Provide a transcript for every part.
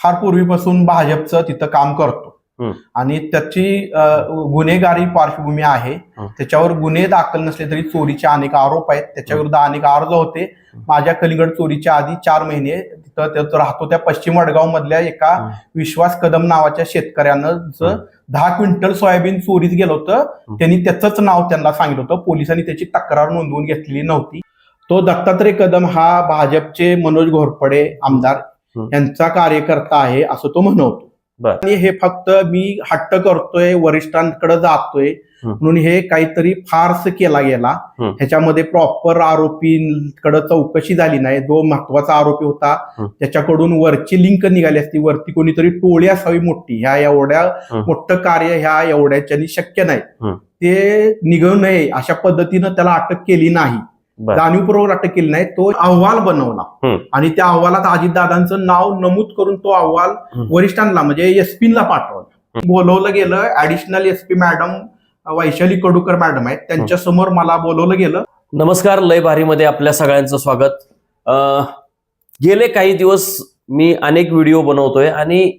फार पूर्वीपासून भाजपचं तिथं काम करतो. आणि त्याची गुन्हेगारी पार्श्वभूमी आहे. त्याच्यावर गुन्हे दाखल नसले तरी चोरीचे अनेक आरोप आहेत त्याच्या विरुद्ध अनेक अर्ज होते माझ्या कलिंगड चोरीच्या आधी चार महिने तिथं राहतो त्या पश्चिम वडगाव मधल्या एका. विश्वास कदम नावाच्या शेतकऱ्यानं. दहा क्विंटल सोयाबीन चोरीत गेलं होतं त्यांनी त्याचंच नाव त्यांना सांगितलं होतं पोलिसांनी त्याची तक्रार नोंदवून घेतलेली नव्हती तो दत्तात्रय कदम हा भाजपचे मनोज घोरपडे आमदार. यांचा कार्यकर्ता आहे असं तो म्हणवतो. आणि हे फक्त मी हट्ट करतोय वरिष्ठांकडे जातोय. म्हणून हे काहीतरी फार्स केला गेला. ह्याच्यामध्ये प्रॉपर आरोपींकडे चौकशी झाली नाही जो महत्त्वाचा आरोपी होता. त्याच्याकडून वरची लिंक निघाली असती वरती कोणीतरी टोळी असावी मोठी ह्या एवढ्या. मोठं कार्य ह्या एवढ्याच्यानी शक्य नाही. ते निघू नये अशा पद्धतीनं त्याला अटक केली नाही जाणीवपूर्वक अटक केली नाही तो अहवाल बनवला. आणि त्या अहवालात अजितदादांचं नाव नमूद करून तो अहवाल. वरिष्ठांना म्हणजे एसपीला पाठवला. बोलवलं गेलं additional SP madam Vaishali Kadukar madam आहेत त्यांच्यासमोर मला बोलवलं गेलं. नमस्कार लय भारीमध्ये आपल्या सगळ्यांचं स्वागत. गेले काही दिवस मी अनेक व्हिडिओ बनवतोय आणि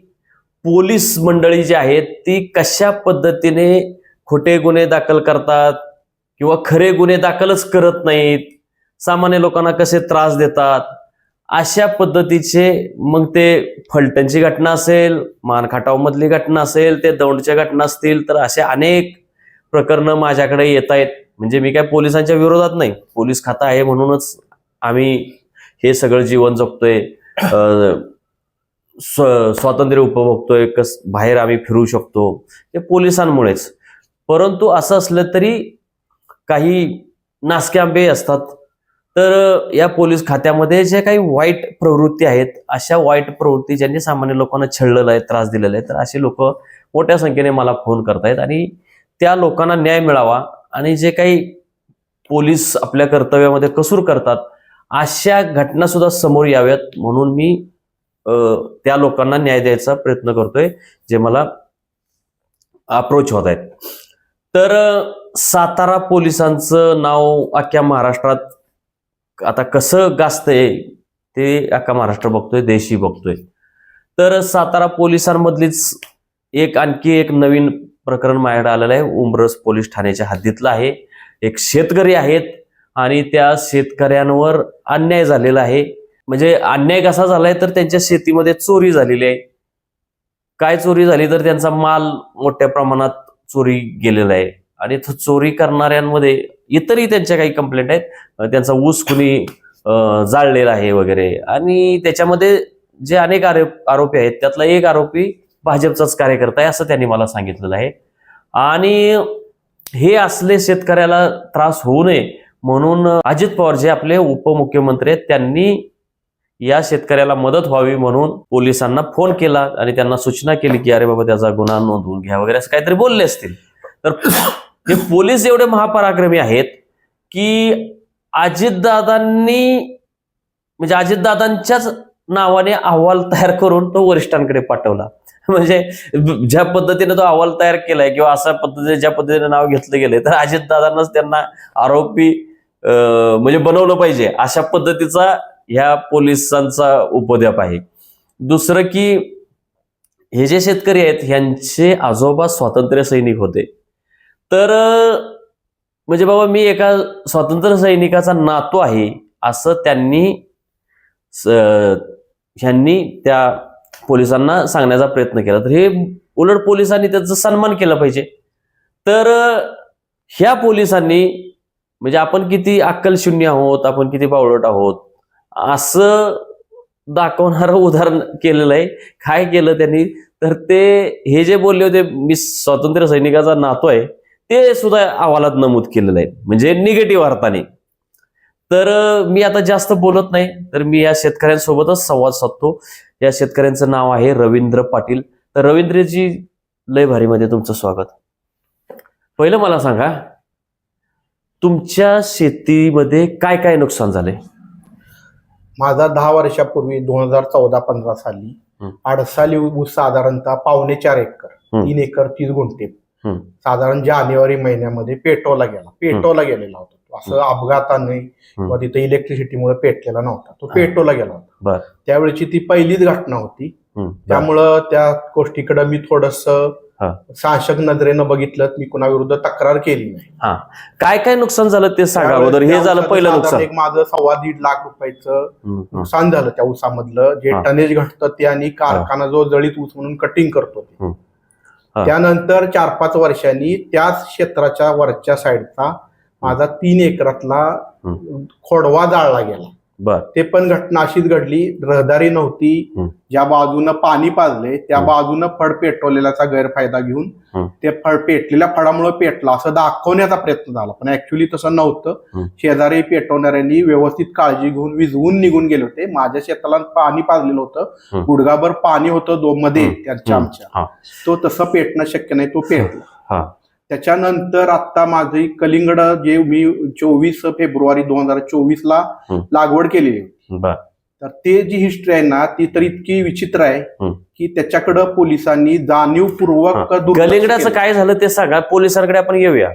पोलीस मंडळी जी आहेत ती कशा पद्धतीने खोटे गुन्हे दाखल करतात किंवा खरे गुन्हे दाखलच करत नाहीत सामान्य लोकांना कसे त्रास देतात अशा पद्धतीचे मग ते फलटणची घटना असेल मानखाटावमधली घटना असेल ते दौंडच्या घटना असतील तर असे अनेक प्रकरणं माझ्याकडे येत आहेत. म्हणजे मी काय पोलिसांच्या विरोधात नाही. पोलीस खातं आहे म्हणूनच आम्ही हे सगळं जीवन जगतोय. स्व- स्वातंत्र्य उपभोगतोय कस बाहेर आम्ही फिरू शकतो. ते पोलिसांमुळेच. परंतु असं असलं तरी काही नासके आंबे असतात. तर या पोलीस खात्यामध्ये जे काही वाईट प्रवृत्ती आहेत अशा वाईट प्रवृत्ती ज्यांनी सामान्य लोकांना छळलेलं आहे त्रास दिलेला आहे तर असे लोक मोठ्या संख्येने मला फोन करतायत आणि त्या लोकांना न्याय मिळावा आणि जे काही पोलीस आपल्या कर्तव्यामध्ये कसूर करतात अशा घटना सुद्धा समोर याव्यात म्हणून मी त्या लोकांना न्याय द्यायचा प्रयत्न करतोय जे मला अप्रोच होत आहेत. तर सातारा पोलिसांचं नाव अख्ख्या महाराष्ट्रात आता कसं गाजतंय ते अख्खा महाराष्ट्र बघतोय देशही बघतोय. तर सातारा पोलिसांमधलीच एक आणखी एक नवीन प्रकरण माझ्याकडे आलेलं आहे. उमरस पोलीस ठाण्याच्या हद्दीतलं आहे. एक शेतकरी आहेत आणि त्या शेतकऱ्यांवर अन्याय झालेला आहे. म्हणजे अन्याय कसा झालाय तर त्यांच्या शेतीमध्ये चोरी झालेली आहे. काय चोरी झाली तर त्यांचा माल मोठ्या प्रमाणात चोरी गेलेला आहे. आणि इथं चोरी करणाऱ्यांमध्ये इतरही त्यांच्या काही कंप्लेंट आहेत. त्यांचा ऊस कुणी जाळलेला आहे वगैरे. आणि त्याच्यामध्ये जे अनेक आरोप आरोपी आहेत त्यातला एक आरोपी भाजपचाच कार्यकर्ता आहे असं त्यांनी मला सांगितलेलं आहे. आणि हे असले शेतकऱ्याला त्रास होऊ नये म्हणून अजित पवार जे आपले उपमुख्यमंत्री आहेत त्यांनी या शेतकऱ्याला मदत व्हावी म्हणून पोलिसांना फोन केला आणि त्यांना सूचना केली की अरे बाबा त्याचा गुन्हा नोंदवून घ्या वगैरे असं काहीतरी बोलले असतील. तर हे पोलीस एवढे महापराक्रमी आहेत की अजितदादांनी म्हणजे अजितदादांच्याच नावाने अहवाल तयार करून तो वरिष्ठांकडे पाठवला. म्हणजे ज्या पद्धतीने तो अहवाल तयार केलाय किंवा अशा पद्धतीने ज्या पद्धतीने नाव घेतलं गेलंय तर अजितदादांनाच त्यांना आरोपी म्हणजे बनवलं पाहिजे अशा पद्धतीचा ह्या पोलिसांचा उपद्याप आहे. दुसरं की हे जे शेतकरी आहेत ह्यांचे आजोबा स्वातंत्र्य सैनिक होते. तर म्हणजे बाबा मी एका स्वातंत्र्य सैनिकाचा नातो आहे असं त्यांनी स- ह्यांनी त्या पोलिसांना सांगण्याचा प्रयत्न केला. तर हे उलट पोलिसांनी त्याचा सन्मान केला पाहिजे. तर ह्या पोलिसांनी म्हणजे आपण किती अक्कल शून्य आहोत आपण किती बावळट आहोत असं दाखवणारं उदाहरण केलेलं आहे. काय केलं त्यांनी? तर ते हे जे बोलले होते मी स्वातंत्र्य सैनिकाचा नातो आहे ते सुद्धा अहवालात नमूद केलेलं आहे. म्हणजे निगेटिव्ह अर्थाने. तर मी आता जास्त बोलत नाही. तर मी या शेतकऱ्यांसोबतच संवाद साधतो. या शेतकऱ्यांचं नाव आहे रवींद्र पाटील. तर रवींद्रजी लय भारीमध्ये तुमचं स्वागत. पहिलं मला सांगा तुमच्या शेतीमध्ये काय काय नुकसान झाले माझा दहा वर्षापूर्वी दोन हजार चौदा पंधरा साली. अडसाली ऊस साधारणतः पावणे चार एकर. तीन एकर तीस गुंठे. साधारण जानेवारी महिन्यामध्ये पेटवला गेला. पेटवला गेलेला होता तो. असं अपघाताने किंवा तिथे इलेक्ट्रिसिटीमुळे पेटलेला नव्हता. तो पेटवला गेला होता. त्यावेळेची ती पहिलीच घटना होती. त्यामुळं त्या गोष्टीकडे मी थोडस. साहसक नजरेनं बघितलं. मी कुणाविरुद्ध तक्रार केली नाही. काय काय नुकसान झालं ते सांगा अगोदर? हे झालं पहिलं नुकसान. एक माझं सव्वा दीड लाख रुपयाचं. नुकसान झालं त्या ऊसामधलं जे. टनेज घटतं ते आणि कारखाना जो जळीत ऊस म्हणून कटिंग करतो. त्यानंतर चार पाच वर्षांनी त्याच क्षेत्राच्या वरच्या साईडचा माझा तीन एकरातला खोडवा जाळला गेला. बर ते पण घटना अशीच घडली रहदारी नव्हती. ज्या बाजूनं पाणी पाजले त्या. बाजूनं फड पेटवलेल्याचा गैरफायदा घेऊन. ते फड पेटलेल्या फडामुळे पेटला असं दाखवण्याचा प्रयत्न झाला पण ऍक्च्युली तसं नव्हतं. शेजारी पेटवणाऱ्यांनी व्यवस्थित काळजी घेऊन विझवून निघून गेले होते माझ्या शेताला पाणी पाजलेलं होतं हम्म. गुडगाभर पाणी होतं दो मध्ये. त्यांच्या. आमच्या. तो तसं पेटणं शक्य नाही तो पेटला हा. त्याच्यानंतर आता माझी कलिंगड जे मी चोवीस फेब्रुवारी दोन हजार चोवीस ला. लागवड केलेली तर ते जी हिस्ट्री आहे ना ती तर इतकी विचित्र आहे. की त्याच्याकडं पोलिसांनी जाणीवपूर्वक कलिंगडाचं केलं. काय झालं ते सांगा पोलिसांकडे आपण येऊया.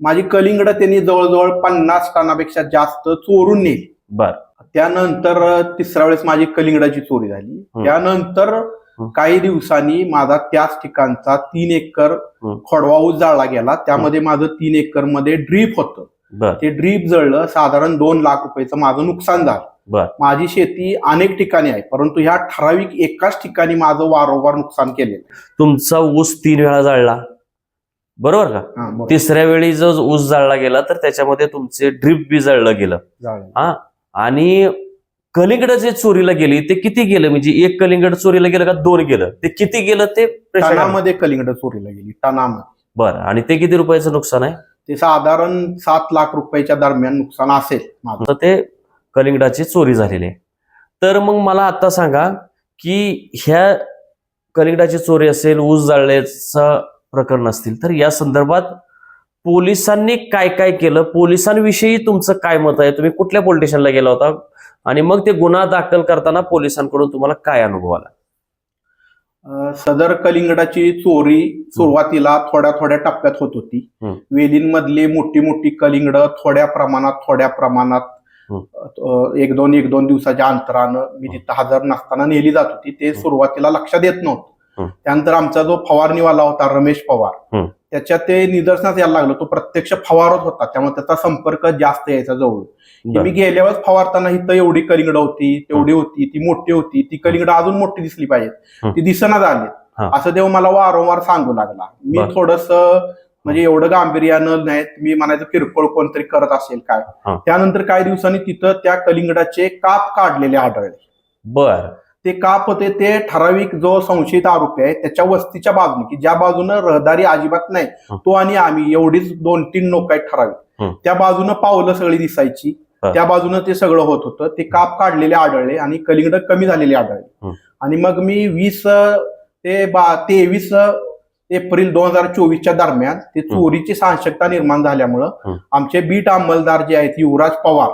माझी कलिंगड त्यांनी जवळजवळ पन्नास टनापेक्षा जास्त चोरून नेली. बर. त्यानंतर तिसऱ्या वेळेस माझी कलिंगडाची चोरी झाली. त्यानंतर. काही दिवसांनी माझा त्याच ठिकाणचा तीन एकर. खोडवा ऊस जाळला गेला. त्यामध्ये माझं तीन एकरमध्ये ड्रीप होतं. ते ड्रीप जळलं साधारण दोन लाख रुपयाचं माझं नुकसान झालं. बर. माझी शेती अनेक ठिकाणी आहे परंतु ह्या ठराविक एकाच ठिकाणी माझं वारंवार नुकसान केलेलं तुमचा ऊस तीन वेळा जाळला. बरोबर का. हा. तिसऱ्या वेळी जो ऊस जाळला गेला तर त्याच्यामध्ये तुमचे ड्रीप बी जळलं गेलं. जाळलं. आणि कलिंगड जे चोरीला गेली ते किती गेलं? म्हणजे एक कलिंगड चोरीला गेलं का दोन गेलं? ते किती गेलं ते टनामध्ये कलिंगड चोरीला गेली टनामध्ये बरं आणि ते किती रुपयाचं नुकसान आहे? ते साधारण सात लाख रुपयाच्या दरम्यान नुकसान असेल माझं. तर ते कलिंगडाची चोरी झालेली आहे. तर मग मला आता सांगा की ह्या कलिंगडाची चोरी असेल ऊस जाळल्याचं प्रकरण असतील तर या संदर्भात पोलिसांनी काय काय केलं? पोलिसांविषयी तुमचं काय मत आहे? तुम्ही कुठल्या पोलीस स्टेशनला गेला होता? आणि मग ते गुन्हा दाखल करताना पोलिसांकडून तुम्हाला काय अनुभव आला? सदर कलिंगडाची चोरी सुरुवातीला थोड्या थोड्या टप्प्यात होत होती. वेलींमधली मोठी मोठी कलिंगड थोड्या प्रमाणात थोड्या प्रमाणात एक दोन एक दोन दिवसाच्या अंतरानं मी तिथं हजर नसताना नेली जात होती. ते सुरुवातीला लक्षात येत नव्हतं. त्यानंतर आमचा जो फवारणीवाला होता रमेश पवार हम्म. त्याच्यात ते निदर्शनास यायला लागलं तो प्रत्यक्ष फवारत होता त्यामुळे त्याचा संपर्क जास्त यायचा जवळ की मी गेल्यावर फवारताना इथं एवढी कलिंगड होती तेवढी होती ती मोठी होती ती कलिंगड अजून मोठी दिसली पाहिजे हं. ती दिसना झाली हा. असं तेव्हा मला वारंवार सांगू लागला मी. थोडस म्हणजे एवढं गांभीर्यानं नाही मी म्हणायचं किरकोळ कोणतरी करत असेल काय हा. त्यानंतर काही दिवसांनी तिथं त्या कलिंगडाचे काप काढलेले आढळले बर ते काप होते ते ठराविक जो संशयित आरोपी आहे त्याच्या वस्तीच्या बाजूने की ज्या बाजूनं रहदारी अजिबात नाही. तो आणि आम्ही एवढीच दोन तीन लोक आहेत ठराविक. त्या बाजूनं पावलं सगळी दिसायची. त्या बाजूनं ते सगळं होत होतं ते काप काढलेले आढळले आणि कलिंगड कमी झालेले आढळले. आणि मग मी वीस ते बा तेवीस एप्रिल दोन हजार चोवीसच्या दरम्यान ते चोरीची सांशकता निर्माण झाल्यामुळं. आमचे बीट अंमलदार जे आहेत युवराज पवार.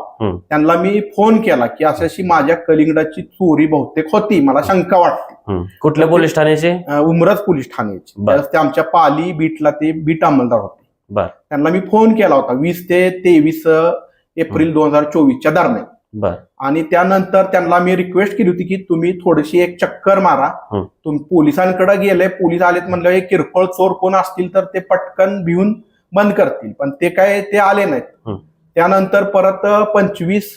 त्यांना मी फोन केला की अशी अशी माझ्या कलिंगडाची चोरी बहुतेक होती. मला शंका वाटते. कुठल्या पोलीस ठाण्याचे? उमरज पोलीस ठाण्याचे. ते आमच्या पाली बीटला ते बीट अंमलदार होते. त्यांना मी फोन केला होता. वीस ते तेवीस एप्रिल दोन हजार चोवीसच्या दरम्यान. बर आणि त्यानंतर त्यांना मी रिक्वेस्ट केली होती की तुम्ही थोडीशी एक चक्कर मारा. तुम्ही पोलिसांकडे गेले पोलीस आलेत म्हणलं हे किरकोळ चोर कोण असतील तर ते पटकन भिवून बंद करतील पण ते काय ते आले नाहीत. त्यानंतर परत पंचवीस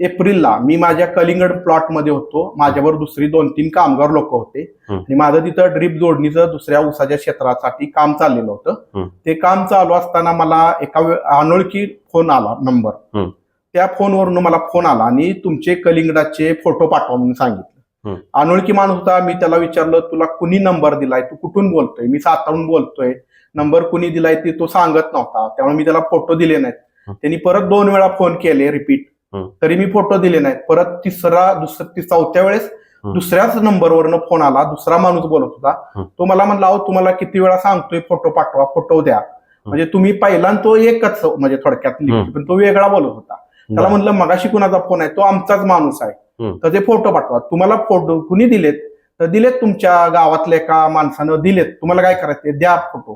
एप्रिलला मी माझ्या कलिंगड प्लॉटमध्ये होतो माझ्यावर दुसरी दोन तीन कामगार लोक होते. आणि माझं तिथं ड्रीप जोडणीचं दुसऱ्या ऊसाच्या क्षेत्रासाठी काम चाललेलं होतं. ते काम चालू असताना मला एका अनोळखी फोन आला नंबर. त्या फोनवरून मला फोन आला आणि तुमचे कलिंगडाचे फोटो पाठवा म्हणून सांगितलं. अनोळखी माणूस होता मी त्याला विचारलं तुला कुणी नंबर दिलाय? तू कुठून बोलतोय? मी सातारून बोलतोय. नंबर कुणी दिलाय ते तो सांगत नव्हता. त्यामुळे मी त्याला फोटो दिले नाहीत. त्यांनी परत दोन वेळा फोन केले रिपीट. तरी मी फोटो दिले नाहीत. परत तिसरा दुसरा ती चौथ्या वेळेस. दुसऱ्याच नंबरवरनं फोन आला. दुसरा माणूस बोलत होता. तो मला म्हणला अहो तुम्हाला किती वेळा सांगतोय? फोटो पाठवा फोटो द्या. म्हणजे तुम्ही पहिल्यांदा तो एकच म्हणजे थोडक्यात. पण तो वेगळा बोलत होता. त्याला. म्हणलं मगाशी कुणाचा फोन आहे? तो आमचाच माणूस आहे. तर ते फोटो पाठवा. तुम्हाला फोटो कुणी दिलेत? तर दिलेत तुमच्या गावातल्या एका माणसानं दिलेत. तुम्हाला काय करायचं द्या फोटो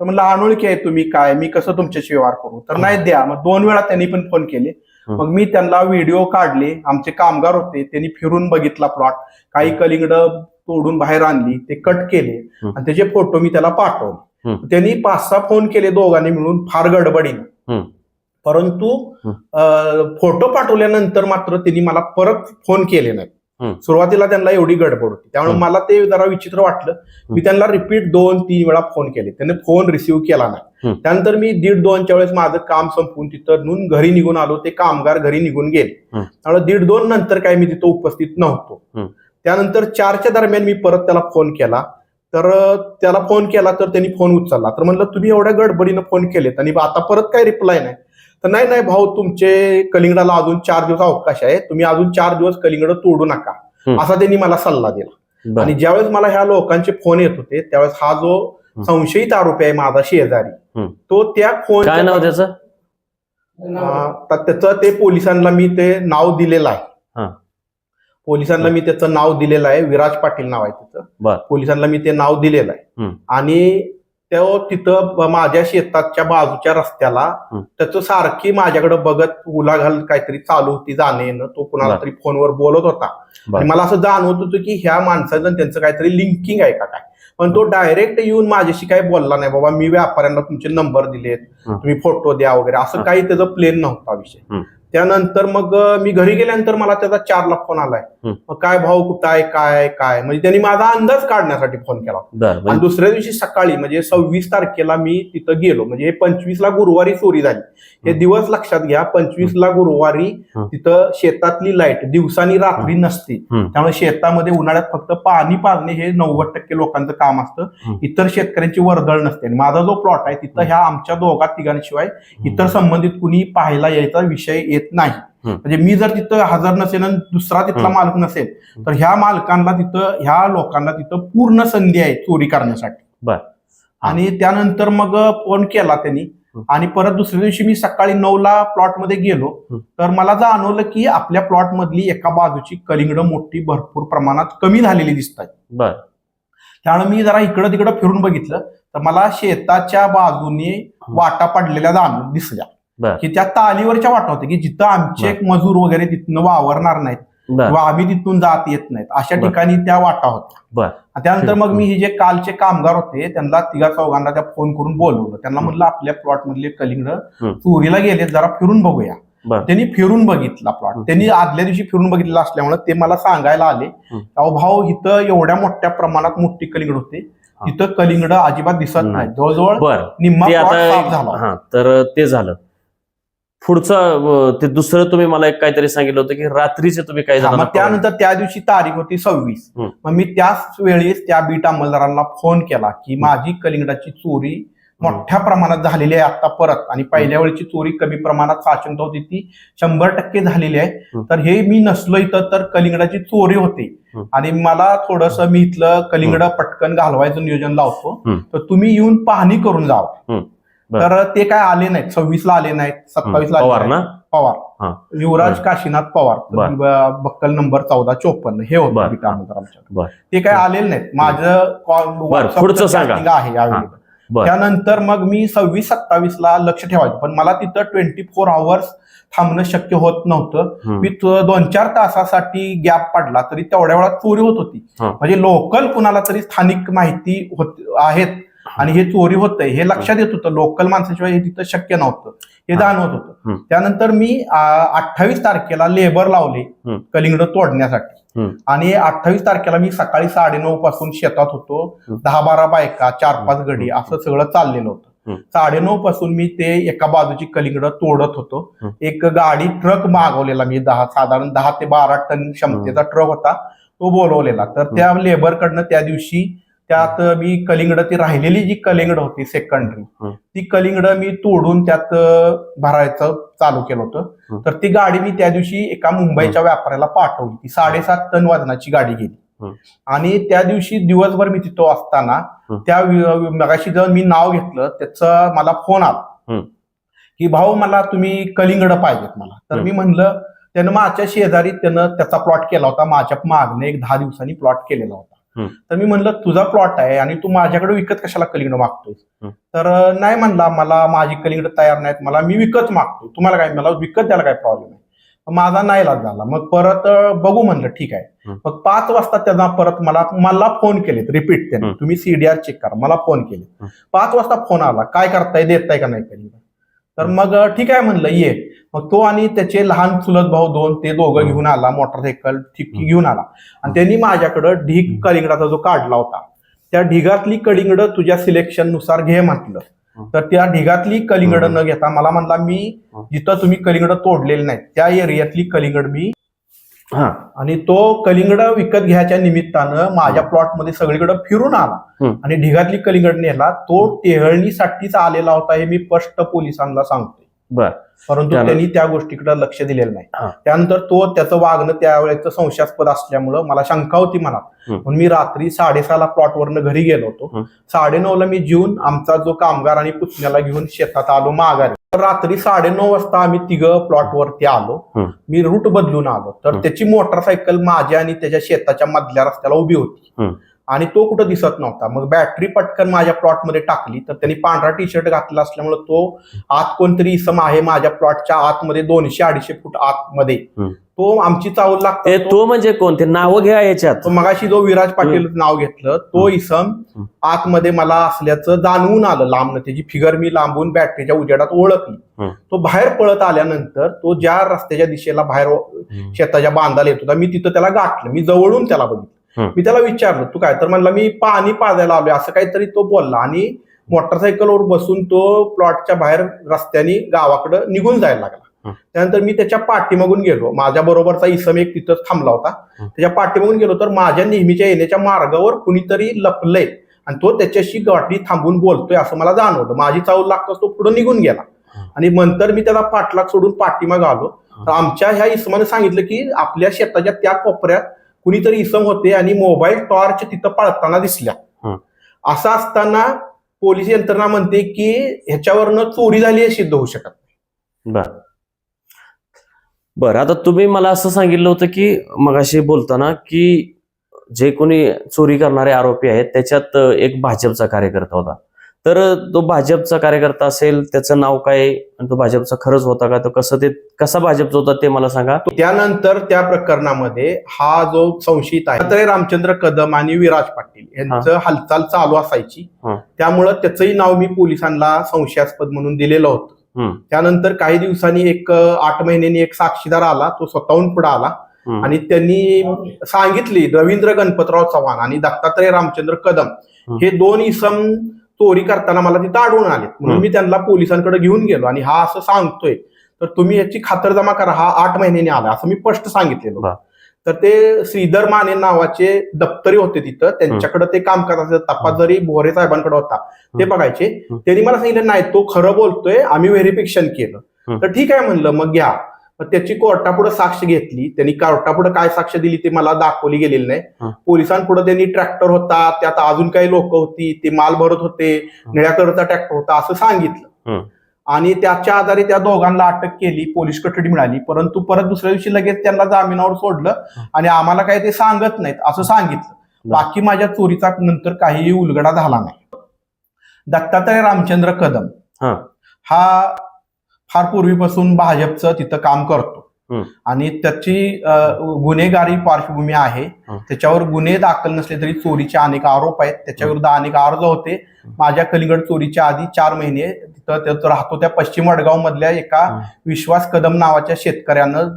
तर म्हणलं अनोळखी आहे तुम्ही काय? मी कसं तुमच्याशी व्यवहार करू? तर नाही द्या. मग दोन वेळा त्यांनी पण फोन केले. मग मी त्यांना व्हिडिओ काढले. आमचे कामगार होते. त्यांनी फिरून बघितला प्लॉट काही कलिंगड तोडून बाहेर आणली. ते कट केले. आणि त्याचे फोटो मी त्याला पाठवले. त्यांनी पाच सहा फोन केले दोघांनी मिळून. फार गडबडीनं. परंतु फोटो पाठवल्यानंतर मात्र त्यांनी मला परत फोन केले हम्म. सुरुवातीला त्यांना एवढी गडबड होती. त्यामुळे. मला ते जरा विचित्र वाटलं. मी त्यांना रिपीट दोन तीन वेळा फोन केले. त्यांनी फोन रिसिव्ह केला नाही. त्यानंतर मी दीड दोनच्या वेळेस माझं काम संपवून तिथं नून घरी निघून आलो. ते कामगार घरी निघून गेले. त्यामुळे दीड दोन नंतर काय मी तिथं उपस्थित नव्हतो. त्यानंतर चारच्या दरम्यान मी परत त्याला फोन केला. तर त्याला फोन केला तर त्यांनी फोन उचलला. तर म्हणलं तुम्ही एवढ्या गडबडीनं फोन केलेत आणि आता परत काय रिप्लाय नाही? तर नाही नाही भाऊ तुमचे कलिंगडाला अजून चार दिवस अवकाश आहे तुम्ही अजून चार दिवस कलिंगड तोडू नका. असा त्यांनी मला सल्ला दिला आणि ज्यावेळेस मला ह्या लोकांचे फोन येत होते त्यावेळेस हा जो. संशयित आरोपी आहे माझा शेजारी. तो त्या फोन काय नाव त्याचं त्याचं ते पोलिसांना मी ते नाव दिलेलं आहे हा. पोलिसांना मी त्याचं नाव दिलेलं आहे विराज पाटील नाव आहे त्याचं. पोलिसांना मी ते नाव दिलेलं आहे. आणि तो तिथं माझ्या शेताच्या बाजूच्या रस्त्याला. त्याचं सारखी माझ्याकडे बघत उलाघाल काहीतरी चालू होती जाणे येणं तो कुणाला. तरी फोनवर बोलत होता. आणि मला असं जाणवत होतं की ह्या माणसाचं त्यांचं काहीतरी लिंकिंग आहे का काय पण तो डायरेक्ट येऊन माझ्याशी काही बोलला नाही बाबा मी व्यापाऱ्यांना तुमचे नंबर दिलेत. तुम्ही फोटो द्या वगैरे असं. काही त्याचं प्लेन नव्हता विषय. त्यानंतर मग मी घरी गेल्यानंतर मला त्याचा चारला फोन आलाय हं. मग काय भाऊ कुठं आहे काय काय म्हणजे त्यांनी माझा अंदाज काढण्यासाठी फोन केला बर आणि म्हणजे दुसऱ्या दिवशी सकाळी म्हणजे सव्वीस तारखेला मी तिथं गेलो म्हणजे हे पंचवीस ला गुरुवारी चोरी झाली हे. दिवस लक्षात घ्या पंचवीस ला गुरुवारी. तिथं शेतातली लाइट दिवसानी रात्री नसते. त्यामुळे शेतामध्ये उन्हाळ्यात फक्त पाणी पाजणे हे नव्वद टक्के लोकांचं काम असतं. इतर शेतकऱ्यांची वर्दळ नसते आणि माझा जो प्लॉट आहे तिथं. ह्या आमच्या दोघा तिघांशिवाय इतर संबंधित कुणी पाहायला यायचा विषय येत नाही. म्हणजे मी जर तिथं हजर नसेल आणि दुसरा तिथला. मालक नसेल तर ह्या मालकांना तिथं ह्या लोकांना तिथं पूर्ण संधी आहे चोरी करण्यासाठी बर. आणि त्यानंतर मग फोन केला त्यांनी. आणि परत दुसऱ्या दिवशी मी सकाळी नऊला प्लॉटमध्ये गेलो. तर मला जाणवलं की आपल्या प्लॉट मधली एका बाजूची कलिंगड मोठी भरपूर प्रमाणात कमी झालेली दिसत बर त्यामुळे मी जरा इकडं तिकडं फिरून बघितलं तर मला शेताच्या बाजूने वाटा पडलेल्या जाण दिसल्या. की त्या तालीवरच्या वाटा होत्या की जिथं आमचे मजूर वगैरे तिथनं वावरणार नाहीत किंवा आम्ही तिथून जात येत नाहीत अशा. ठिकाणी त्या वाटा होत्या. त्यानंतर मग मी हे जे कालचे कामगार होते त्यांना तिघा चौघांना त्या फोन करून बोलवलं. त्यांना म्हटलं आपल्या प्लॉट मधले कलिंगड. चोरीला गेले जरा फिरून बघूया. त्यांनी फिरून बघितला प्लॉट. त्यांनी आदल्या दिवशी फिरून बघितलं असल्यामुळे ते मला सांगायला आले. अहो भाऊ इथं एवढ्या मोठ्या प्रमाणात मोठी कलिंगड होते. तिथं कलिंगड अजिबात दिसत नाही. जवळजवळ निम्मा प्लॉट साफ झाला तर ते झालं. पुढचं ते दुसरं तुम्ही मला एक काहीतरी सांगितलं होतं की रात्रीचे तुम्ही जणांना मग त्यानंतर त्या दिवशी तारीख होती सव्वीस. मग मी त्याच वेळेस त्या बीट अंमलदारांना फोन केला की माझी कलिंगडाची चोरी मोठ्या प्रमाणात झालेली आहे आता परत आणि पहिल्या वेळची चोरी कमी प्रमाणात साचंत होती ती शंभर टक्के झालेली आहे. तर हे मी नसलो इथं तर कलिंगडाची चोरी होते. आणि मला थोडस मी इथलं कलिंगड पटकन घालवायचं नियोजन लावतो. तर तुम्ही येऊन पाहणी करून जावं. तर ते काय आले नाहीत. सव्वीस ला आले नाहीत सत्तावीस ला आले पवार. ना? पवार. युवराज. काशीनाथ पवार. बक्कल नंबर चौदा चोपन्न हे होतं. ते काय आलेले नाहीत. माझं आहे. त्यानंतर मग मी सव्वीस सत्तावीस ला लक्ष ठेवायचं. पण मला तिथं ट्वेंटी फोर आवर्स थांबणं शक्य होत नव्हतं. मी तो- दोन चार तासासाठी गॅप पडला तरी तेवढ्या वेळात चोरी होत होती. म्हणजे लोकल कुणाला तरी स्थानिक माहिती होत आहेत. आणि हे चोरी होतंय हे लक्षात येत होतं लोकल माणसाशिवाय हे तिथं शक्य नव्हतं हे. जाणवत होतं. त्यानंतर मी अठ्ठावीस तारखेला लेबर लावले. कलिंगड तोडण्यासाठी. आणि अठ्ठावीस तारखेला मी सकाळी साडेनऊ पासून शेतात होतो. दहा बारा बायका चार पाच. गडी असं सगळं चाललेलं होतं. साडेनऊ पासून मी ते एका बाजूची कलिंगड तोडत होतो. एक गाडी ट्रक मागवलेला मी दहा साधारण दहा ते बारा टन क्षमतेचा ट्रक होता तो बोलवलेला तर त्या लेबरकडनं त्या दिवशी त्यात मी कलिंगड ती राहिलेली जी कलिंगड होती सेकंडरी. ती कलिंगड मी तोडून त्यात भरायचं चालू केलं. होतं तर ती गाडी मी त्या दिवशी एका मुंबईच्या व्यापाऱ्याला पाठवली ती साडेसात टन वजनाची गाडी गेली. आणि त्या दिवशी दिवसभर मी तिथं असताना. त्या मगाशी जर मी नाव घेतलं त्याचं मला फोन आला. की भाऊ मला तुम्ही कलिंगड पाहिजेत मला तर. मी म्हणलं त्यानं माझ्या शेजारी त्यानं त्याचा प्लॉट केला होता माझ्या मागणे एक दहा दिवसांनी प्लॉट केलेला होता. तर मी म्हणलं तुझा प्लॉट आहे आणि तू माझ्याकडे विकत कशाला कलिंगड मागतोय हं. तर नाही म्हणला मला माझी कलिंगड तयार नाहीत मला मी विकत मागतो. तुम्हाला काय मला विकत द्यायला काय प्रॉब्लेम आहे? माझा नाईलाज झाला. मग परत बघू म्हणलं ठीक आहे. मग पाच वाजता त्यांना परत मला मला फोन केलेत. रिपीट त्यांनी. तुम्ही सीडीआर चेक करा. मला फोन केले. पाच वाजता फोन आला. काय करताय देताय का नाही कधी तर मग ठीक आहे म्हणलं ये मग तो आणि त्याचे लहान चुलत भाऊ दोन ते दोघं. घेऊन आला मोटरसायकल. घेऊन आला आणि त्यांनी माझ्याकडं ढीग. कलिंगडाचा जो काढला होता त्या ढिगातली कलिंगड तुझ्या सिलेक्शननुसार घे म्हटलं. तर त्या ढिगातली कलिंगड. न घेता मला म्हणला मी. जिथं तुम्ही कलिंगड तोडलेले नाहीत त्या एरियातली कलिंगड मी हा. आणि तो कलिंगड विकत घ्यायच्या निमित्तानं माझ्या प्लॉटमध्ये सगळीकडे फिरून आला. आणि ढिगातली कलिंगड नेला तो टेहळणीसाठीच आलेला होता हे मी स्पष्ट पोलिसांना सांगतोय. बर. परंतु त्यानं- त्या गोष्टीकडे लक्ष दिलेलं नाही. त्यानंतर तो त्याचं वागणं त्यावेळेचं संशयास्पद असल्यामुळं मला शंका होती मनात. म्हणून मी रात्री साडेसहाला प्लॉटवरनं घरी गेलो होतो. साडेनऊला मी जेवून आमचा जो कामगार आणि पुतण्याला घेऊन शेतात आलो माघारी. रात्री साडेनऊ वाजता आम्ही तिघं प्लॉटवरती आलो. मी रूट बदलून आलो तर. त्याची मोटरसायकल माझ्या आणि त्याच्या शेताच्या मधल्या रस्त्याला उभी होती. आणि तो कुठं दिसत नव्हता मग बॅटरी पटकन माझ्या प्लॉटमध्ये टाकली तर त्यांनी पांढरा टी शर्ट घातला असल्यामुळे तो आत कोणतरी इसम आहे माझ्या प्लॉटच्या आतमध्ये दोनशे अडीचशे फूट आतमध्ये. तो आमची चावल लागतो तो म्हणजे कोणते नाव घ्या याच्यात तो मगाशी जो विराज पाटील नाव घेतलं तो. इसम. आतमध्ये मला असल्याचं जाणवून आलं लांबनं त्याची फिगर मी लांबून बॅटरीच्या उजेडात ओळखली. तो बाहेर पळत आल्यानंतर तो ज्या रस्त्याच्या दिशेला बाहेर शेताच्या बांधाला येत होता मी तिथं त्याला गाठलं मी जवळून त्याला बघितलं. मी त्याला विचारलं तू काय? तर म्हणला मी पाणी पाजायला आलोय. असं काहीतरी तो बोलला आणि मोटरसायकलवर बसून तो प्लॉटच्या बाहेर रस्त्याने गावाकडे निघून जायला लागला. त्यानंतर मी त्याच्या पाठीमागून गेलो. माझ्या बरोबरचा इसम एक तिथंच थांबला होता. त्याच्या पाठीमागून गेलो तर माझ्या नेहमीच्या येण्याच्या मार्गावर कुणीतरी लपलंय आणि तो त्याच्याशी गाठी थांबून बोलतोय असं मला जाणवलं. माझी चावल लागताच तो पुढे निघून गेला. आणि नंतर मी त्याला पाठलाग सोडून पाठीमाग आलो. तर आमच्या ह्या इसमाने सांगितलं की आपल्या शेताच्या त्या कोपऱ्यात कुणीतरी इसम होते आणि मोबाईल टॉर्च तिथं पळताना दिसल्या. असं असताना पोलीस यंत्रणा म्हणते की ह्याच्यावरनं चोरी झाली हे सिद्ध होऊ शकत नाही. बर बर आता तुम्ही मला असं सांगितलं होतं की मगाशी बोलताना की जे कोणी चोरी करणारे आरोपी आहेत त्याच्यात एक भाजपचा कार्यकर्ता होता तर तो भाजपचा कार्यकर्ता असेल त्याचं नाव काय आणि तो भाजपचा खरंच होता का? तो कसं ते कसा भाजपचा होता ते मला सांगा. त्यानंतर त्या प्रकरणामध्ये हा जो संशयित आहे तर रामचंद्र कदम आणि विराज पाटील यांचं हालचाल चालू असायची. त्यामुळं त्याचंही नाव मी पोलिसांना संशयास्पद म्हणून दिलेलं होतं. त्यानंतर काही दिवसांनी एक आठ महिन्यांनी एक साक्षीदार आला तो स्वतःहून पुढे आला. आणि त्यांनी सांगितली रवींद्र गणपतराव चव्हाण आणि दत्तात्रय रामचंद्र कदम. हे दोन इसम चोरी करताना मला तिथं आढळून आले. म्हणून. मी त्यांना पोलिसांकडे घेऊन गेलो आणि हा असं सांगतोय. तर तुम्ही याची खातरजमा करा. हा आठ महिन्यांनी आला. असं मी स्पष्ट सांगितलेलं. तर ते श्रीधर माने नावाचे दप्तरी होते तिथं. त्यांच्याकडे ते काम करायचं तपास जरी भोरे साहेबांकडे होता ते. बघायचे. त्यांनी मला सांगितलं नाही तो खरं बोलतोय. आम्ही व्हेरिफिकेशन केलं. तर ठीक आहे म्हणलं मग घ्या. त्याची कोर्टापुढे साक्ष घेतली त्यांनी कोर्टापुढे काय साक्ष दिली ते मला दाखवली गेलेली नाही. पोलिसांपुढे त्यांनी ट्रॅक्टर होता त्यात अजून काही लोक होती ते माल भरत होते निळ्या कलरचा ट्रॅक्टर होता असं सांगितलं. आणि त्याच्या आधारे त्या दोघांना अटक केली पोलीस कठडी मिळाली परंतु परत दुसऱ्या दिवशी लगेच त्यांना जामिनावर सोडलं. आणि आम्हाला काय ते सांगत नाहीत असं सांगितलं. बाकी माझ्या चोरीचा नंतर काहीही उलगडा झाला नाही दत्तात्रय रामचंद्र कदम हा. फार पूर्वीपासून भाजपचं तिथं काम करतो. आणि त्याची गुन्हेगारी पार्श्वभूमी आहे. त्याच्यावर गुन्हे दाखल नसले तरी चोरीचे अनेक आरोप आहेत त्याच्या विरुद्ध अनेक अर्ज होते माझ्या कलिंगड चोरीच्या आधी चार महिने तिथं तो राहतो त्या पश्चिम वडगाव मधल्या एका. विश्वास कदम नावाच्या शेतकऱ्यानं.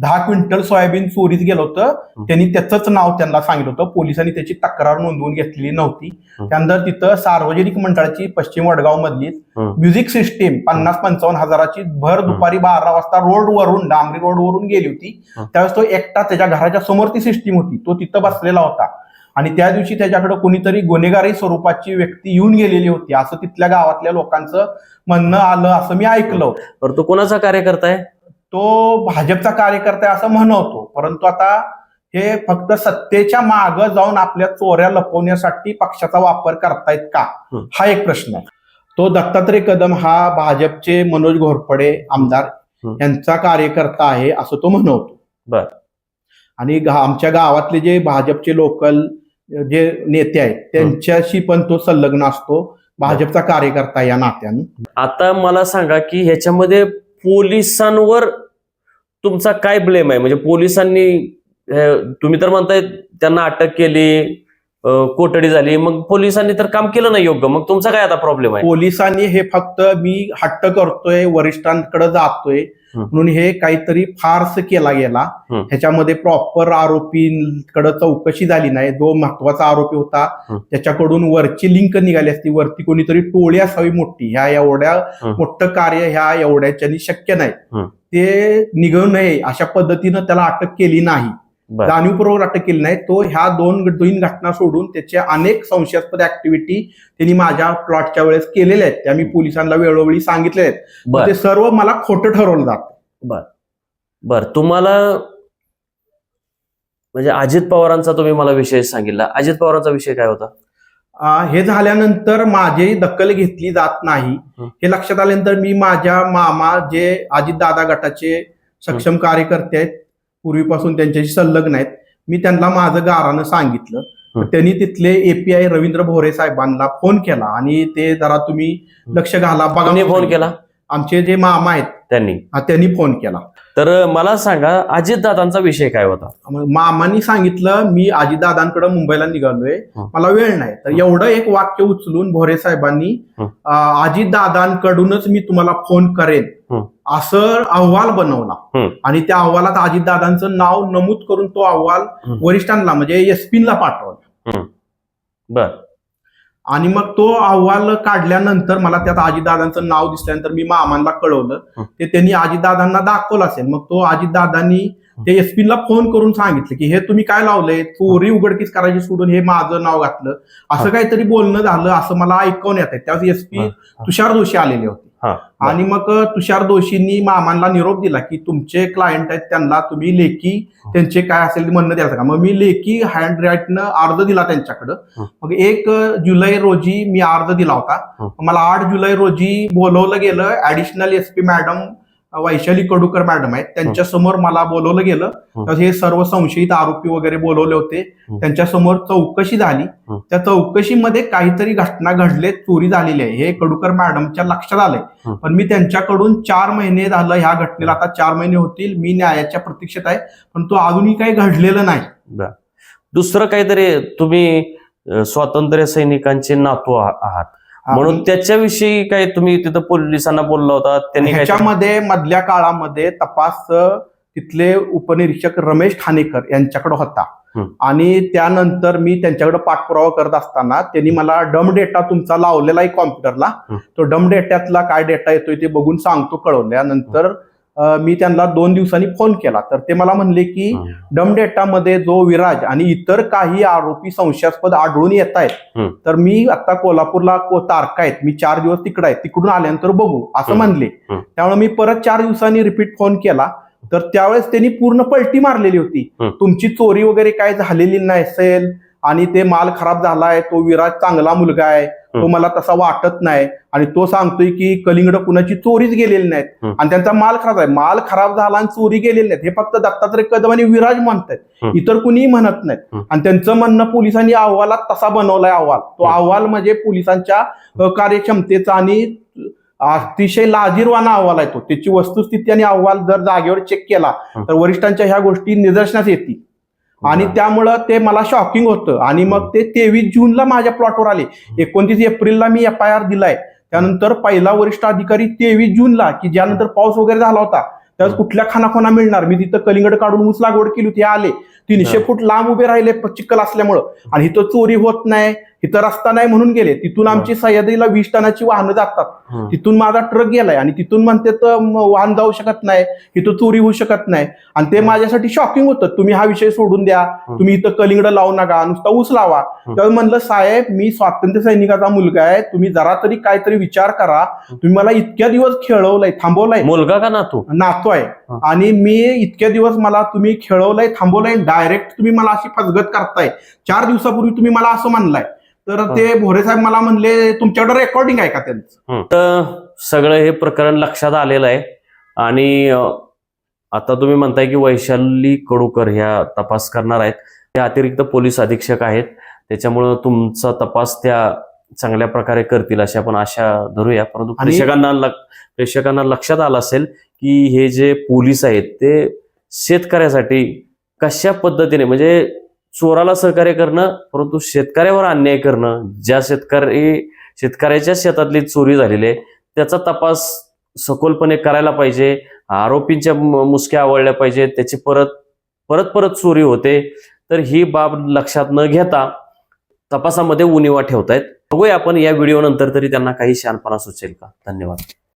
दहा क्विंटल सोयाबीन चोरीत गेलं होतं त्यांनी त्याचंच नाव त्यांना सांगितलं होतं पोलिसांनी त्याची तक्रार नोंदवून घेतलेली नव्हती. त्यानंतर तिथं सार्वजनिक मंडळाची पश्चिम वडगाव मधली. म्युझिक सिस्टीम पन्नास पंचावन्न हजाराची भर दुपारी बारा वाजता रोड वरून डांबरी रोड वरून गेली होती. त्यावेळेस तो एकटा त्याच्या घराच्या समोर ती सिस्टीम होती तो तिथं बसलेला होता आणि त्या दिवशी त्याच्याकडे कोणीतरी गुन्हेगारी स्वरूपाची व्यक्ती येऊन गेलेली होती. असं तिथल्या गावातल्या लोकांचं म्हणणं आलं असं मी ऐकलं. बरं तो कोणाचा कार्यकर्ता आहे? तो भाजपचा कार्यकर्ता आहे असं म्हणवतो. परंतु आता हे फक्त सत्तेच्या माग जाऊन आपल्या चोऱ्या लपवण्यासाठी पक्षाचा वापर करतायत का? हं. एक प्रश्न आहे. तो दत्तात्रय कदम हा भाजपचे मनोज घोरपडे आमदार. यांचा कार्यकर्ता आहे असं तो म्हणवतो. बर. आणि आमच्या गावातले जे भाजपचे लोकल जे नेते आहेत त्यांच्याशी पण तो संलग्न असतो. भाजपचा कार्यकर्ता या नात्यानं. आता मला सांगा की ह्याच्यामध्ये पोलिसांवर तुमचा काय ब्लेम आहे? म्हणजे पोलिसांनी तुम्ही तर म्हणताय त्यांना अटक केली कोठडी झाली मग पोलिसांनी तर काम केलं नाही योग्य मग तुमचा काय आता प्रॉब्लेम आहे पोलिसांनी हे फक्त मी हट्ट करतोय वरिष्ठांकडे जातोय. म्हणून हे काहीतरी फार्स केला गेला. ह्याच्यामध्ये प्रॉपर आरोपीकडे चौकशी झाली नाही जो महत्त्वाचा आरोपी होता. त्याच्याकडून वरची लिंक निघाली असती वरती कोणीतरी टोळी असावी मोठी ह्या एवढ्या. मोठं कार्य ह्या एवढ्याच्यानी शक्य नाही. ते निघू नये अशा पद्धतीनं त्याला अटक केली नाही. जाणीवपूर्वक अटक केली नाही. तो ह्या दोन दोन घटना सोडून त्याच्या अनेक संशयास्पद ऍक्टिव्हिटी त्यांनी माझ्या प्लॉटच्या वेळेस केलेल्या आहेत. त्या मी पोलिसांना वेळोवेळी सांगितले आहेत. बर. ते सर्व मला खोटं ठरवलं जात. बर. तुम्हाला म्हणजे अजित पवारांचा तुम्ही मला विषय सांगितला. अजित पवारांचा विषय काय होता? आ, हे झाल्यानंतर माझी दखल घेतली जात नाही. हं. हे लक्षात आल्यानंतर मी माझ्या मामा जे अजितदादा गटाचे सक्षम कार्यकर्ते आहेत पूर्वीपासून त्यांच्याशी संलग्न आहेत. मी त्यांना माझं गारानं सांगितलं. त्यांनी तिथले एपीआय रवींद्र भोरे साहेबांना फोन केला आणि ते जरा तुम्ही लक्ष घाला बघा फोन केला? आमचे जे मामा आहेत त्यांनी? त्यांनी फोन केला. तर मला सांगा अजित दादांचा विषय काय होता? मामांनी सांगितलं मी अजितदादांकडे मुंबईला निघालोय. मला वेळ नाही. तर एवढं एक वाक्य उचलून भोरे साहेबांनी अजितदादांकडूनच मी तुम्हाला फोन करेन. असं अहवाल बनवला. आणि त्या अहवालात अजितदादांचं नाव नमूद करून तो अहवाल. वरिष्ठांना म्हणजे एसपीला पाठवला. बर. आणि मग तो अहवाल काढल्यानंतर मला त्यात अजितदादांचं नाव दिसल्यानंतर मी मामांना कळवलं. ते त्यांनी अजितदादांना दाखवलं असेल. मग तो अजितदादांनी ते एसपीला फोन करून सांगितलं की हे तुम्ही काय लावलंय? चोरी उघडकीस करायची सोडून हे माझं नाव घातलं. असं. काहीतरी बोलणं झालं असं मला ऐकवण्यात आहे त्यावेळेस एसपी. तुषार दोषी आलेले होते. आणि मग तुषार दोषींनी मामांना निरोप दिला की तुमचे क्लायंट आहेत त्यांना तुम्ही लेखी त्यांचे काय असेल ते म्हणणं द्यायचं का? मग मी लेखी हँड राईटनं अर्ज दिला त्यांच्याकडं. मग एक जुलै रोजी मी अर्ज दिला होता. मला आठ जुलै रोजी बोलवलं गेलं additional S P madam Vaishali Kadukar madam आहेत. त्यांच्यासमोर मला बोलवलं गेलं. तर हे सर्व संशयित आरोपी वगैरे बोलवले होते. त्यांच्यासमोर चौकशी झाली. त्या चौकशीमध्ये काहीतरी घटना घडले चोरी झालेली आहे. हे कडूकर मॅडमच्या लक्षात आलंय. पण मी त्यांच्याकडून चार महिने झालं ह्या घटनेला. आता चार महिने होतील. मी न्यायाच्या प्रतीक्षेत आहे. पण तो अजूनही काही घडलेलं नाही. दुसरं काहीतरी तुम्ही स्वातंत्र्य सैनिकांचे नातू आहात. म्हणून त्याच्याविषयी काय तुम्ही तिथं पोलिसांना बोलला होता त्यांनी काय ह्याच्यामध्ये मधल्या काळामध्ये तपास तिथले उपनिरीक्षक रमेश ठाणेकर यांच्याकडे होता. आणि त्यानंतर मी त्यांच्याकडे पाठपुरावा करत असताना त्यांनी मला डम डेटा तुमचा लावलेला आहे कॉम्प्युटरला. तो डम डेट्यातला काय डेटा येतोय ते बघून सांगतो कळवल्यानंतर मी त्यांना दोन दिवसांनी फोन केला तर ते मला म्हणले की हं. डम डेटामध्ये जो विराज आणि इतर काही आरोपी संशयास्पद आढळून येत आहेत. तर मी आता कोल्हापूरला को- तारका आहेत मी चार दिवस तिकडे आहे तिकडून आल्यानंतर बघू असं. म्हणले. त्यामुळे मी परत चार दिवसांनी रिपीट फोन केला तर त्यावेळेस त्यांनी पूर्ण पलटी मारलेली होती. तुमची चोरी वगैरे काय झालेली नसेल आणि ते माल खराब झालाय तो विराज चांगला मुलगा आहे तो. मला तसा वाटत नाही आणि तो सांगतोय की कलिंगड कुणाची चोरीच गेलेली नाहीत. आणि त्यांचा माल खराब आहे माल खराब झाला आणि चोरी गेलेली नाहीत हे फक्त दत्तात्रय कदम आणि विराज म्हणतायत हं. इतर कुणीही म्हणत नाहीत. आणि त्यांचं म्हणणं पोलिसांनी अहवालात तसा बनवलाय अहवाल तो. अहवाल म्हणजे पोलिसांच्या कार्यक्षमतेचा आणि अतिशय लाजीरवाना अहवाल आहे तो त्याची वस्तुस्थिती आणि अहवाल जर जागेवर चेक केला. तर वरिष्ठांच्या ह्या गोष्टी निदर्शनास येतील आणि. त्यामुळं ते मला शॉकिंग होतं. आणि मग ते तेवीस जूनला माझ्या प्लॉटवर आले. एकोणतीस एप्रिलला मी एफ आय आर दिलाय. त्यानंतर पहिला वरिष्ठ अधिकारी तेवीस जूनला की ज्यानंतर पाऊस वगैरे झाला होता त्यावेळेस कुठल्या खानाखोना मिळणार? मी तिथं कलिंगड काढून ऊस लागवड केली होती आले. तीनशे. फूट लांब उभे राहिले चिखल असल्यामुळं. आणि इथं चोरी होत नाही. इथं रस्ता नाही म्हणून गेले. तिथून. आमची सह्याद्रीला वीस टनाची वाहनं जातात. तिथून माझा ट्रक गेलाय आणि तिथून म्हणते तर वाहन जाऊ शकत नाही. इथं चोरी होऊ शकत नाही. आणि ते माझ्यासाठी शॉकिंग होतं. तुम्ही हा विषय सोडून द्या. तुम्ही इथं कलिंगड लावू नका. नुसता ऊस लावा. त्यावेळी म्हणलं साहेब मी स्वातंत्र्य सैनिकाचा मुलगा आहे. तुम्ही जरा तरी काहीतरी विचार करा. तुम्ही मला इतक्या दिवस खेळवलंय थांबवलंय. मुलगा का नातू? नातो आहे. आणि मी इतक्या दिवस मला तुम्ही खेळवलंय थांबवलंय. डायरेक्ट तुम्ही मला अशी फसगत करताय. चार दिवसापूर्वी तुम्ही मला असं म्हणलाय. तर ते भोरे साहेब मला म्हणले तुमच्याकडे रेकॉर्डिंग आहे का त्यांचं. तर सगळं हे प्रकरण लक्षात आलेलं आहे. आणि आता तुम्ही म्हणताय की वैशाली कडूकर ह्या तपास करणार आहेत. त्या अतिरिक्त पोलीस अधीक्षक आहेत. त्याच्यामुळं तुमचा तपास त्या चांगल्या प्रकारे करतील अशी आपण आशा धरूया. परंतु प्रेक्षकांना प्रेक्षकांना लक्षात आलं असेल की हे जे पोलीस आहेत ते शेतकऱ्यासाठी कशा पद्धतीने म्हणजे चोराला सहकार्य करणं परंतु शेतकऱ्यावर अन्याय करणं ज्या शेतकरी शेतकऱ्याच्या शेतातली चोरी झालेली आहे त्याचा तपास सखोलपणे करायला पाहिजे आरोपींच्या मुसक्या आवळल्या पाहिजे त्याची परत परत परत चोरी होते तर ही बाब लक्षात न घेता तपासामध्ये उणिवा ठेवतायत. बघूया आपण या व्हिडिओ नंतर तरी त्यांना काही शानपणा सुचेल का? धन्यवाद.